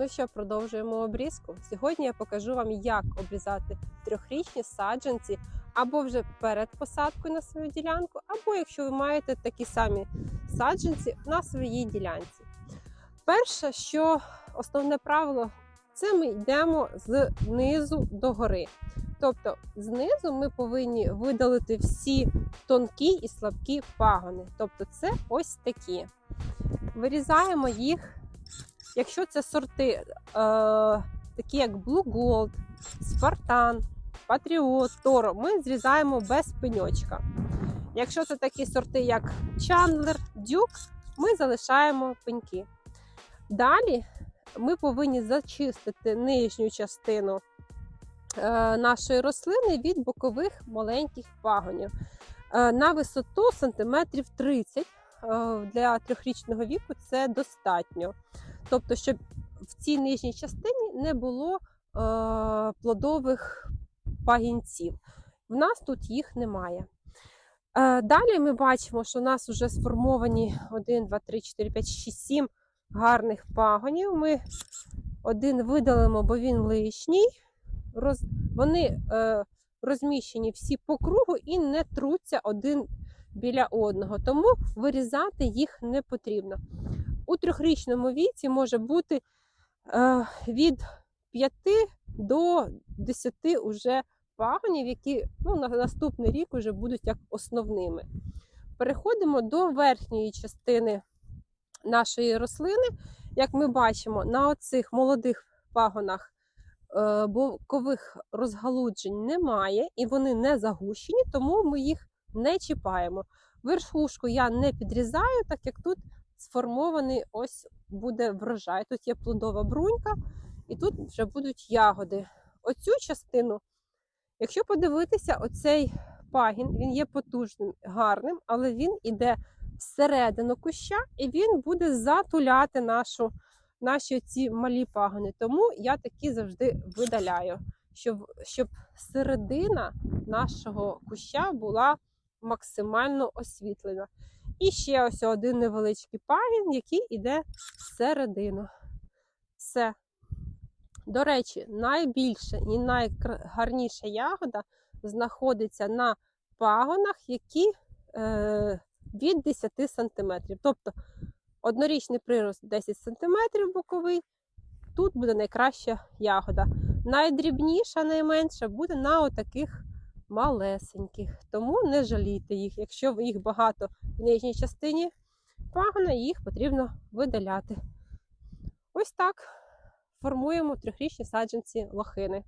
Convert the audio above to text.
Ну що, продовжуємо обрізку. Сьогодні я покажу вам, як обрізати трьохрічні саджанці або вже перед посадкою на свою ділянку, або якщо ви маєте такі самі саджанці на своїй ділянці. Перше, що основне правило, це ми йдемо з низу до гори. Тобто знизу ми повинні видалити всі тонкі і слабкі пагони. Тобто це ось такі. Вирізаємо їх Якщо це сорти, е, такі як Blue Gold, Spartan, Patriot, Toro, ми зрізаємо без пеньочка. Якщо це такі сорти, як Chandler, Duke, ми залишаємо пеньки. Далі ми повинні зачистити нижню частину е, нашої рослини від бокових маленьких пагонів е, на висоту сантиметрів 30 е, для трьохрічного віку це достатньо. Тобто, щоб в цій нижній частині не було е, плодових пагінців. В нас тут їх немає. Е, далі ми бачимо, що у нас вже сформовані 1, 2, 3, 4, 5, 6, 7 гарних пагонів. Ми один видалимо, бо він лишній. Роз... Вони е, розміщені всі по кругу і не труться один біля одного, тому вирізати їх не потрібно. У трьохрічному віці може бути е, від 5 до 10 уже пагонів, які ну, на наступний рік вже будуть як основними. Переходимо до верхньої частини нашої рослини. Як ми бачимо, на оцих молодих пагонах е, бокових розгалуджень немає і вони не загущені, тому ми їх не чіпаємо. Верхушку я не підрізаю, так як тут сформований ось буде врожай. Тут є плодова брунька, і тут вже будуть ягоди. Оцю частину, якщо подивитися, оцей пагін, він є потужним, гарним, але він іде всередину куща і він буде затуляти нашу, наші ці малі пагони. Тому я такі завжди видаляю, щоб, щоб середина нашого куща була максимально освітлена. І ще ось один невеличкий пагін, який йде всередину. Все. До речі, найбільша і найгарніша ягода знаходиться на пагонах, які е, від 10 см. Тобто однорічний прирост 10 см боковий, тут буде найкраща ягода. Найдрібніша, найменша буде на отаких малесеньких. Тому не жалійте їх. Якщо їх багато в нижній частині пагона, їх потрібно видаляти. Ось так формуємо трьохрічні саджанці лохини.